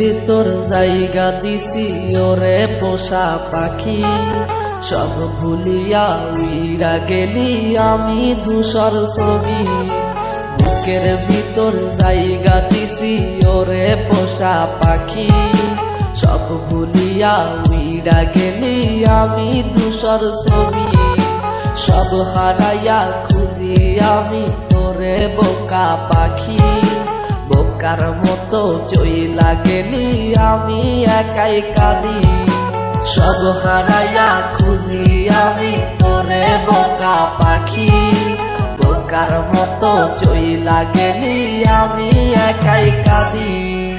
জায়গা দিছি, ওরে পোষা পাখি। সব ভুলিয়া উইরা গেলি আমি ধূসর ছবি। বুকের ভিতর জায়গা দিছি, ওরে পোষা পাখি। সব ভুলিয়া উইরা গেলি আমি ধূসর ছবি। সব হারাইয়া খুঁজি আমি তোরে বোকা পাখি। বোকার মতো চই লাগেনি, আমি একাই কাঁদি। সব হারাইয়া খুঁজি আমি তোরে বোকা পাখি। বোকার মতো চই লাগেনি, আমি একাই কাঁদি।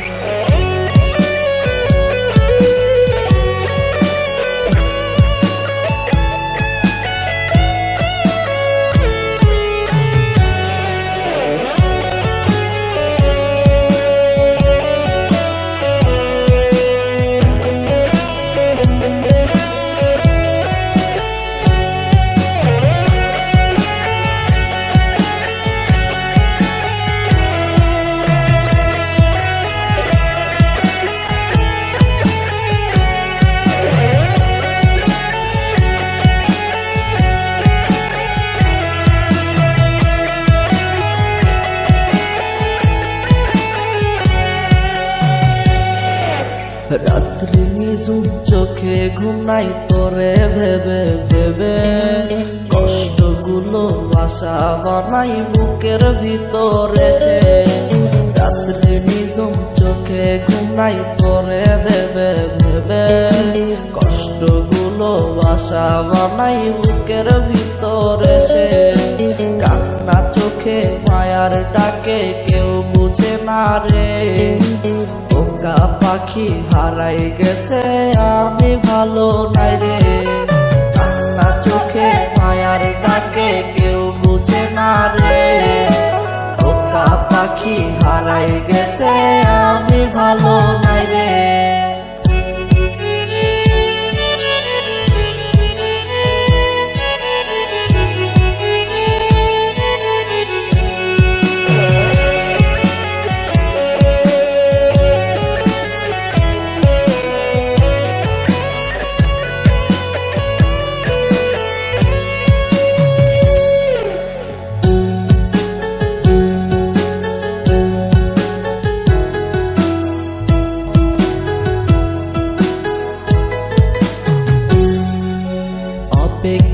রাত্রি নিজুম চোখে ঘুমাই তোরে ভেবে ভেবে কষ্টগুলো আশা বানাই বুকের ভিতরে সে। রাত্রি নিজুম চোখে ঘুমাই তোরে ভেবে ভেবে কষ্টগুলো আশা বানাই বুকের ভিতরে সে। কান্না চোখে মায়ার ডাকে কেউ বুঝে না রে। পাখি হারাই গেছে, আমি ভালো নাই রে। কান্না চোখে মায়ার ডাকে, কেউ বুঝে না রে। পাখি হারাই গেছে, আমি ভালো নাই রে।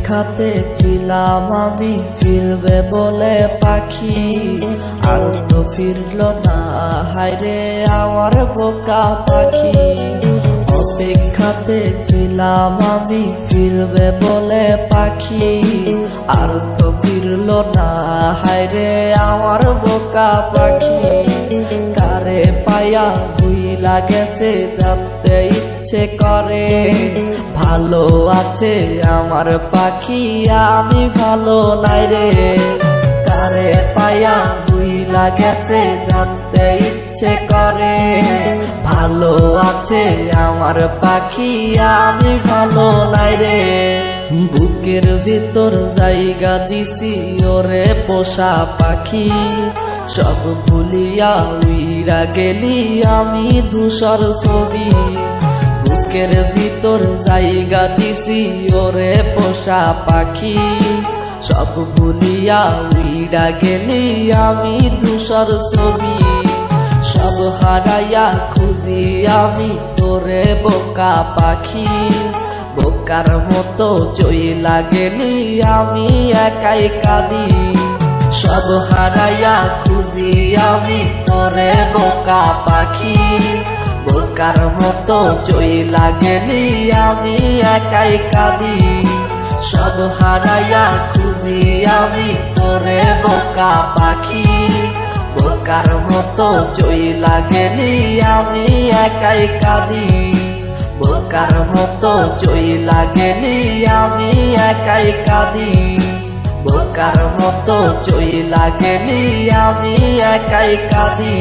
অপেক্ষাতে ছিলাম আমি, ফিরবে বলে পাখি। আর তো ফিরল না, হায়রে আমার বোকা পাখি। অপেক্ষাতে ছিলাম আমি, ফিরবে বলে পাখি। আর তো ফিরল না, হায়রে আমার বোকা পাখি। কারে পায়া ভুইলা গেছে যাতে ইচ্ছে করে। ভালো আছে আমার পাখি, আমি ভালো নাই রে। কারে পায়া ভুইলা গেছে যাতে ইচ্ছে করে। ভালো আছে আমার পাখি, আমি ভালো নাই রে। বুকের ভিতর জায়গা দিছি, ওরে পোষা পাখি। সব ভুলিয়া উইরা গেলি আমি ধূসর ছবি। বুকের ভিতর জায়গা দিছি, ওরে পোষা পাখি। সব ভুলিয়া উইরা গেলি আমি ধূসর ছবি। সব হারাইয়া খুঁজি আমি তোরে বোকা পাখি। বোকার মতো চই লাগেনি, আমি একাই কাঁদি। সব হারাইয়া খুঁজি আমি তোরে বোকা পাখি। বোকার মতো চই লাগেনি, আমি একাই কাঁদি। সব হারাইয়া খুঁজি আমি তোরে বোকা পাখি। বোকার মতো চই লাগেনি, আমি একাই কাঁদি। বোকার মতো চই লাগেনি আমি একাই কাঁদি। বোকার মতো চই লাগেনি আমি একাই কাঁদি।